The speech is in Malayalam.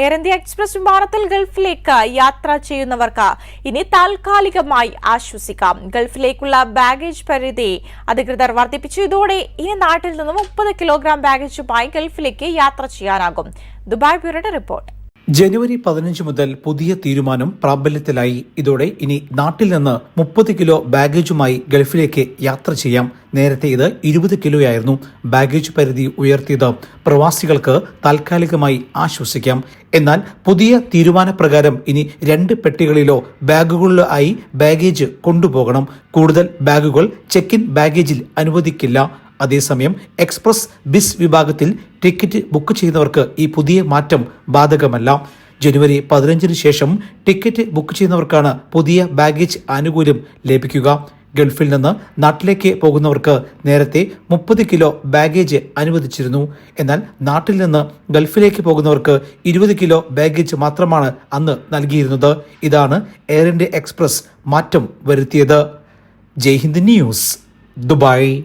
എയർ ഇന്ത്യ എക്സ്പ്രസ് വിമാനത്തിൽ ഗൾഫിലേക്ക് യാത്ര ചെയ്യുന്നവർക്ക് ഇനി താൽക്കാലികമായി ആശ്വസിക്കാം. ഗൾഫിലേക്കുള്ള ബാഗേജ് പരിധി അധികൃതർ വർദ്ധിപ്പിച്ചു. ഇതോടെ ഇനി നാട്ടിൽ നിന്ന് മുപ്പത് കിലോഗ്രാം ബാഗേജുമായി ഗൾഫിലേക്ക് യാത്ര ചെയ്യാനാകും. Dubai ബ്യൂറോയുടെ report. ജനുവരി പതിനഞ്ച് മുതൽ പുതിയ തീരുമാനം പ്രാബല്യത്തിലായി. ഇതോടെ ഇനി നാട്ടിൽ നിന്ന് മുപ്പത് കിലോ ബാഗേജുമായി ഗൾഫിലേക്ക് യാത്ര ചെയ്യാം. നേരത്തെ ഇത് ഇരുപത് കിലോയായിരുന്നു ബാഗേജ് പരിധി ഉയർത്തിയത്. പ്രവാസികൾക്ക് താൽക്കാലികമായി ആശ്വസിക്കാം. എന്നാൽ പുതിയ തീരുമാനപ്രകാരം ഇനി രണ്ട് പെട്ടികളിലോ ബാഗുകളിലോ ആയി ബാഗേജ് കൊണ്ടുപോകണം. കൂടുതൽ ബാഗുകൾ ചെക്ക് ഇൻ ബാഗേജിൽ അനുവദിക്കില്ല. അതേസമയം എക്സ്പ്രസ് ബിസ് വിഭാഗത്തിൽ ടിക്കറ്റ് ബുക്ക് ചെയ്യുന്നവർക്ക് ഈ പുതിയ മാറ്റം ബാധകമല്ല. ജനുവരി പതിനഞ്ചിന് ശേഷം ടിക്കറ്റ് ബുക്ക് ചെയ്യുന്നവർക്കാണ് പുതിയ ബാഗേജ് ആനുകൂല്യം ലഭിക്കുക. ഗൾഫിൽ നിന്ന് നാട്ടിലേക്ക് പോകുന്നവർക്ക് നേരത്തെ മുപ്പത് കിലോ ബാഗേജ് അനുവദിച്ചിരുന്നു. എന്നാൽ നാട്ടിൽ നിന്ന് ഗൾഫിലേക്ക് പോകുന്നവർക്ക് ഇരുപത് കിലോ ബാഗേജ് മാത്രമാണ് അന്ന് നൽകിയിരുന്നത്. ഇതാണ് എയർ ഇന്ത്യ എക്സ്പ്രസ് മാറ്റം വരുത്തിയത്. Jaihind news Dubai.